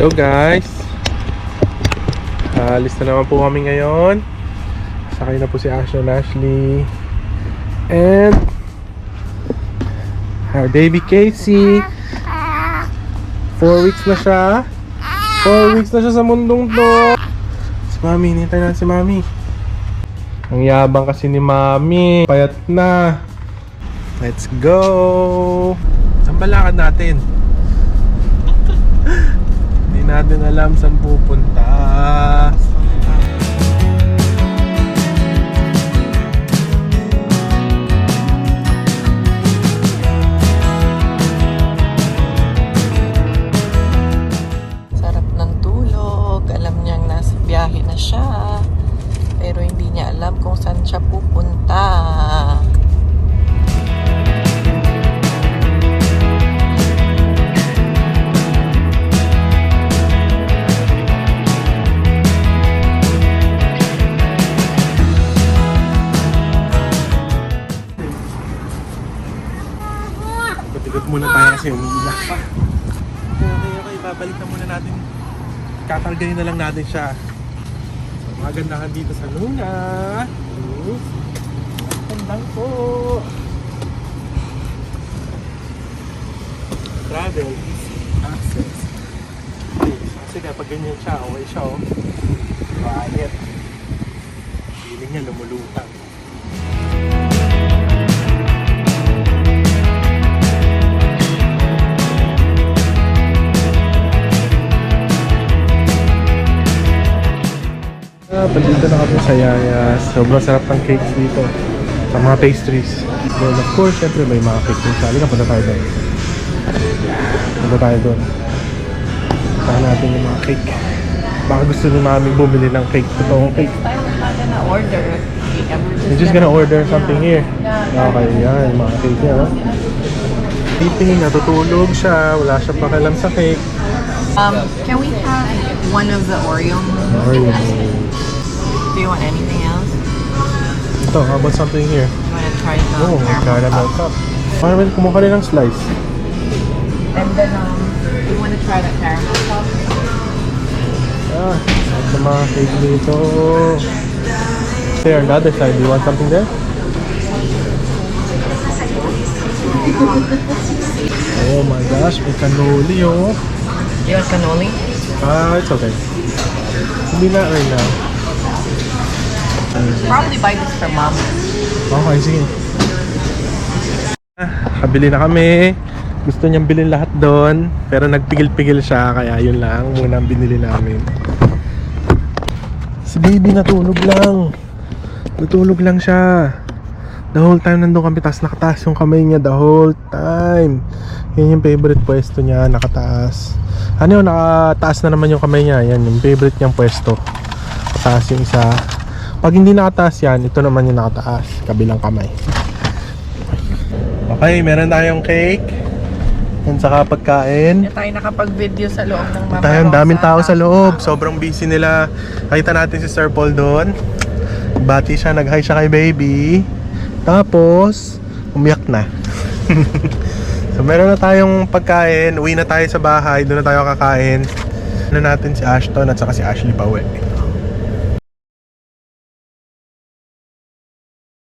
So guys, alis na naman po kami ngayon. Sakay na po si and Ashley. And our baby Casey. Four weeks na siya. Four weeks na siya sa mundong to. Si Mami, hinintay na si Mami. Ang yabang kasi ni Mami. Payat na. Let's go! Saan ba lakad natin? Natin alam saan pupunta. Patigot muna tayo kasi umiiyak pa. Okay, okay. Babalik na muna natin. Kakargahin na lang natin siya. So, magandahan dito sa Luna. Tandang po. Travel easy access. Okay, Kasi kapag ganyan siya, okay siya oh. Quiet. Feeling niya lumulutang. Ah, pandito na kami sa Yayas. Sobrang sarap ng cakes dito. Sa mga pastries. Then of course, syempre may mga cakes din. Sali ka, punta tayo doon. Punta tayo doon. Punta natin yung mga cake. Baka gusto ni mami bumili ng cake. Totoong cake. Tayo natin na order. You're just gonna order something here. Okay, yan. Mga cake niya. oh. Sleeping, natutulog siya. Wala siya pakialam sa cake. Um, can we have one of the Oreo? Oreo. Do you want anything else? Ito, how about something here? You want to try the Oh, caramel cup. Parang kumuha ka rin ng slice. And then, um, you want to try the caramel cup? Ah, at mga cake dito. There, on the other side, do you want something there? Oh my gosh, may cannoli oh. You want cannoli? Ah, it's okay. Hindi na right now. Probably buy this for mom. Okay, sige. Ah, Kabili na kami. Gusto niyang bilhin lahat doon. Pero nagpigil-pigil siya. Kaya yun lang muna ang binili namin. Si baby natulog lang. Natulog lang siya. The whole time nandun kami. Tapos nakataas yung kamay niya the whole time. Yan yung favorite pwesto niya. Nakataas. Ano yun? Nakataas na naman yung kamay niya. Yan yung favorite niyang pwesto. Taas yung isa. Pag hindi nakataas yan, ito naman yung nakataas. Kabilang kamay. Okay, meron tayong cake. Yan saka pagkain. Hindi tayo nakapag-video sa loob ng Mama Tayo, ang daming tao sa loob. Sobrang busy nila. Nakita natin si Sir Paul doon. Bati siya, nag-hi siya kay baby. Tapos, umiyak na. so, meron na tayong pagkain. Uwi na tayo sa bahay. Doon na tayo kakain. Ano natin si Ashton at saka si Ashley pa uwi.